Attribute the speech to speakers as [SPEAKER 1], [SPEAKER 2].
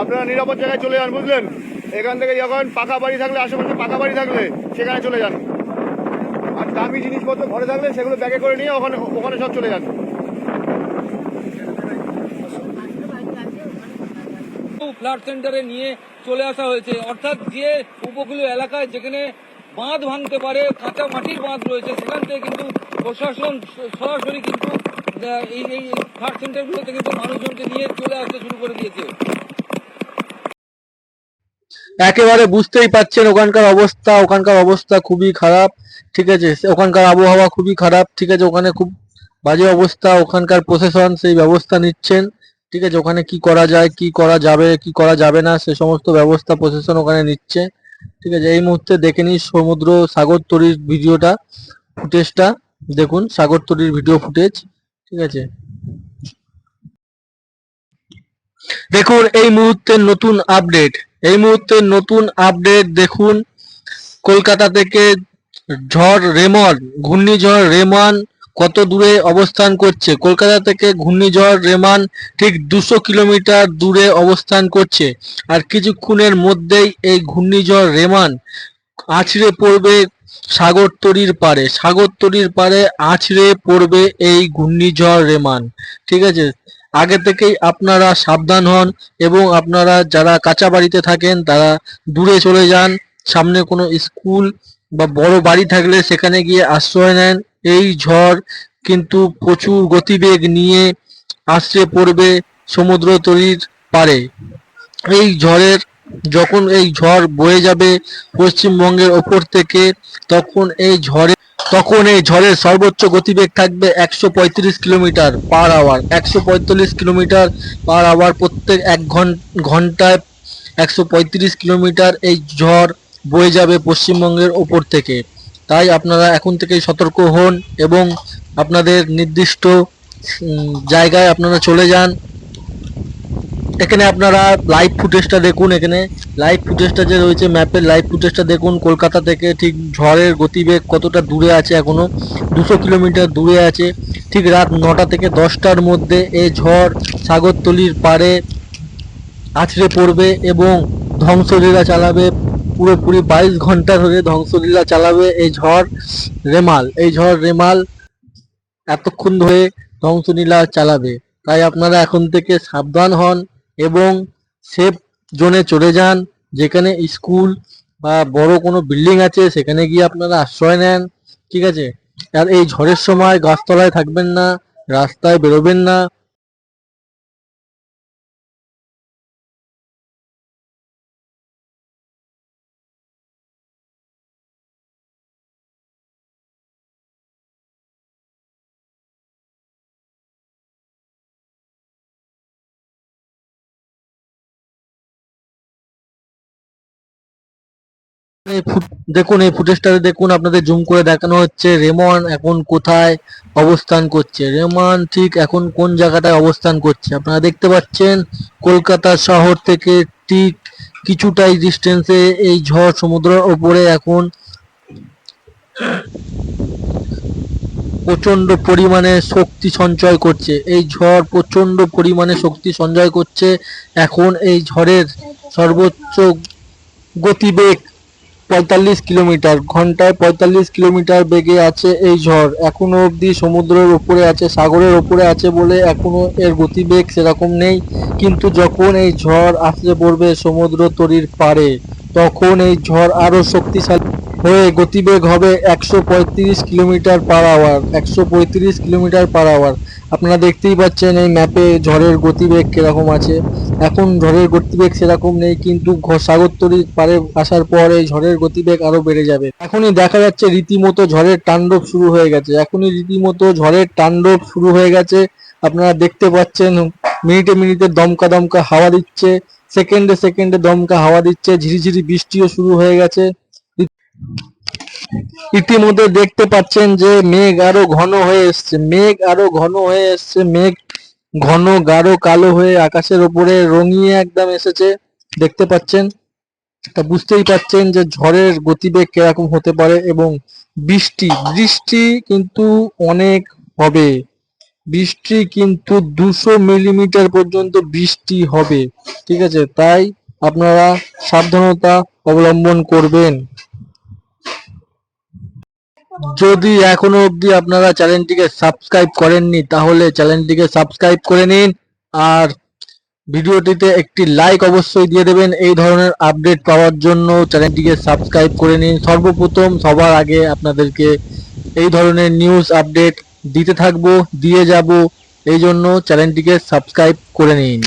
[SPEAKER 1] আপনারা নিরাপদ জায়গায় চলে যান, বুঝলেন? এখান থেকে যখন পাকা বাড়ি থাকলে, আশেপাশে পাকা বাড়ি থাকলে, সেখানে চলে যান। আর দামি জিনিসপত্র ঘরে থাকলে, সেগুলো ব্যাগে করে নিয়ে ওখানে ওখানে সব চলে যান।
[SPEAKER 2] ফ্লাড সেন্টারে নিয়ে চলে আসা হয়েছে। অর্থাৎ যে উপকূলীয় এলাকায় যেখানে বাঁধ ভাঙতে পারে, কাঁচা মাটির বাঁধ রয়েছে, সেখান থেকে কিন্তু প্রশাসন সরাসরি কিন্তু এই এই সেন্টারগুলোতে কিন্তু মানুষজনকে নিয়ে চলে আসতে শুরু করে দিয়েছে।
[SPEAKER 3] একেবারে বুঝতেই পাচ্ছেন ওখানকার অবস্থা ওখানকার অবস্থা খুবই খারাপ, ঠিক আছে? ওখানকার আবহাওয়া খুবই খারাপ, ঠিক আছে? ওখানে খুব বাজে অবস্থা, ওখানকার প্রশাসন সেই ব্যবস্থা নিচ্ছেন, ঠিক আছে? ওখানে কি করা যায়, কি করা যাবে, কি করা যাবে না, সে সমস্ত ব্যবস্থা প্রশাসন ওখানে নিচ্ছে, ঠিক আছে? এই মুহূর্তে দেখে নিই সমুদ্র সাগর তরীর ভিডিওটা, ফুটেজটা, দেখুন সাগর তরীর ভিডিও ফুটেজ। ঠিক আছে। দেখুন, এই মুহূর্তের নতুন আপডেট এই মুহূর্তের নতুন আপডেট দেখুন, কলকাতা থেকে ঝড় রেমন, ঘূর্ণিঝড় রেমান কত দূরে অবস্থান করছে? কলকাতা থেকে ঘূর্ণিঝড় রেমান ঠিক দুশো কিলোমিটার দূরে অবস্থান করছে। আর কিছুক্ষণের মধ্যেই এই ঘূর্ণিঝড় রেমান আছড়ে পড়বে সাগরতরীর পারে সাগরতরীর পারে আছড়ে পড়বে এই ঘূর্ণিঝড় রেমান। ঠিক আছে? আগে থেকেই আপনারা সাবধান হন এবং আপনারা যারা কাঁচা বাড়িতে থাকেন, তারা দূরে চলে যান। সামনে কোনো স্কুল বা বড় বাড়ি থাকলে সেখানে গিয়ে আশ্রয় নেন। এই ঝড় কিন্তু প্রচুর গতিবেগ নিয়ে আশ্রে পড়বে সমুদ্র তরীর পারে এই ঝড়ের যখন এই ঝড় বয়ে যাবে পশ্চিমবঙ্গের ওপর থেকে, তখন এই ঝড়ে, তখন এই ঝড়ের সর্বোচ্চ গতিবেগ থাকবে একশো পঁয়ত্রিশ কিলোমিটার পার আওয়ার একশো পঁয়তাল্লিশ কিলোমিটার পার আওয়ার প্রত্যেক এক ঘন- ঘন্টায় একশো পঁয়ত্রিশ কিলোমিটার এই ঝড় বয়ে যাবে পশ্চিমবঙ্গের ওপর থেকে। তাই আপনারা এখন থেকেই সতর্ক হন এবং আপনাদের নির্দিষ্ট জায়গায় আপনারা চলে যান। এখানে আপনারা লাইভ ফুটেজটা দেখুন এখানে। লাইভ ফুটেজটা যে রয়েছে ম্যাপের লাইভ ফুটেজটা দেখুন। কলকাতা থেকে ঠিক ঝড়ের গতিবেগ কতটা দূরে আছে এখনও? দুশো কিলোমিটার দূরে আছে। ঠিক রাত নটা থেকে দশটার মধ্যে এই ঝড় সাগরতলির পাড়ে আছড়ে পড়বে এবং ধ্বংসলীলা চালাবে। পুরোপুরি বাইশ ঘণ্টা ধরে ধ্বংসলীলা চালাবে এই ঝড় রেমাল। এই ঝড় রেমাল এতক্ষণ ধরে ধ্বংসলীলা চালাবে। তাই আপনারা এখন থেকে সাবধান হন। এবং সেফ জোনে চলে যান, যেখানে স্কুল বা বড় কোনো বিল্ডিং আছে, সেখানে গিয়ে আপনারা আশ্রয় নেন, ঠিক আছে? আর এই ঝড়ের সময় গাছতলায় থাকবেন না, রাস্তায় বেরোবেন না দেখুন এই ফুটেজটাতে দেখুন আপনাদের জুম করে দেখানো হচ্ছে রেমন এখন কোথায় অবস্থান করছে। রেমন ঠিক এখন কোন জায়গাটায় অবস্থান করছে? আপনারা দেখতে পাচ্ছেন কলকাতা শহর থেকে ঠিক কিছুটাই ডিস্টেন্সে এই ঝড় সমুদ্রের ওপরে এখন প্রচণ্ড পরিমাণে শক্তি সঞ্চয় করছে। এই ঝড় প্রচণ্ড পরিমাণে শক্তি সঞ্চয় করছে। এখন এই ঝড়ের সর্বোচ্চ গতিবেগ পঁয়তাল্লিশ কিলোমিটার। ঘন্টায় পঁয়তাল্লিশ কিলোমিটার বেগে আছে এই ঝড়। এখনও অবধি সমুদ্রের উপরে আছে, সাগরের উপরে আছে বলে এখনও এর গতিবেগ সেরকম নেই। কিন্তু যখন এই ঝড় আসলে পড়বে সমুদ্র তরীর পারে তখন এই ঝড় আরও শক্তিশালী হয়ে গতিবেগ হবে একশো পঁয়ত্রিশ কিলোমিটার পার আওয়ার, একশো পঁয়ত্রিশ কিলোমিটার পার আওয়ার। আপনারা দেখতেই পাচ্ছেন এই ম্যাপে ঝড়ের গতিবেগ কীরকম আছে। এখন ঝড়ের গতিবেগ সেরকম নেই, কিন্তু সাগরতলির পারে আসার পর এই ঝড়ের গতিবেগ আরও বেড়ে যাবে। এখনই দেখা যাচ্ছে রীতিমতো ঝড়ের তাণ্ডব শুরু হয়ে গেছে। এখনই রীতিমতো ঝড়ের তাণ্ডব শুরু হয়ে গেছে। আপনারা দেখতে পাচ্ছেন, মিনিটে মিনিটে দমকা দমকা হাওয়া দিচ্ছে, সেকেন্ডে সেকেন্ডে দমকা হাওয়া দিচ্ছে, ঝিরিঝিরি বৃষ্টিও শুরু হয়ে গেছে। ইতিমধ্যে দেখতে পাচ্ছেন যে মেঘ আরও ঘন হয়ে এসছে। মেঘ আরও ঘন হয়ে এসছে। মেঘ ঘন, গাঢ়, কালো হয়ে আকাশের উপরে রঙিয়ে একদম এসেছে। দেখতে পাচ্ছেন? তা বুঝতেই পাচ্ছেন যে ঝড়ের গতিবেগ কীরকম হতে পারে এবং বৃষ্টি বৃষ্টি কিন্তু অনেক হবে। বৃষ্টি কিন্তু দুশো মিলিমিটার পর্যন্ত বৃষ্টি হবে। ঠিক আছে? তাই আপনারা সাবধানতা অবলম্বন করবেন। যদি এখনও অবধি আপনারা চ্যানেলটিকে সাবস্ক্রাইব করেননি, তাহলে চ্যানেলটিকে সাবস্ক্রাইব করে নিন। আর ভিডিওটিতে একটি লাইক অবশ্যই দিয়ে দেবেন। এই ধরনের আপডেট পাওয়ার জন্য চ্যানেলটিকে সাবস্ক্রাইব করে নিন। সর্বপ্রথম সবার আগে আপনাদেরকে এই ধরনের নিউজ আপডেট দিতে থাকব, দিয়ে যাব। এই জন্য চ্যানেলটিকে সাবস্ক্রাইব করে নিন।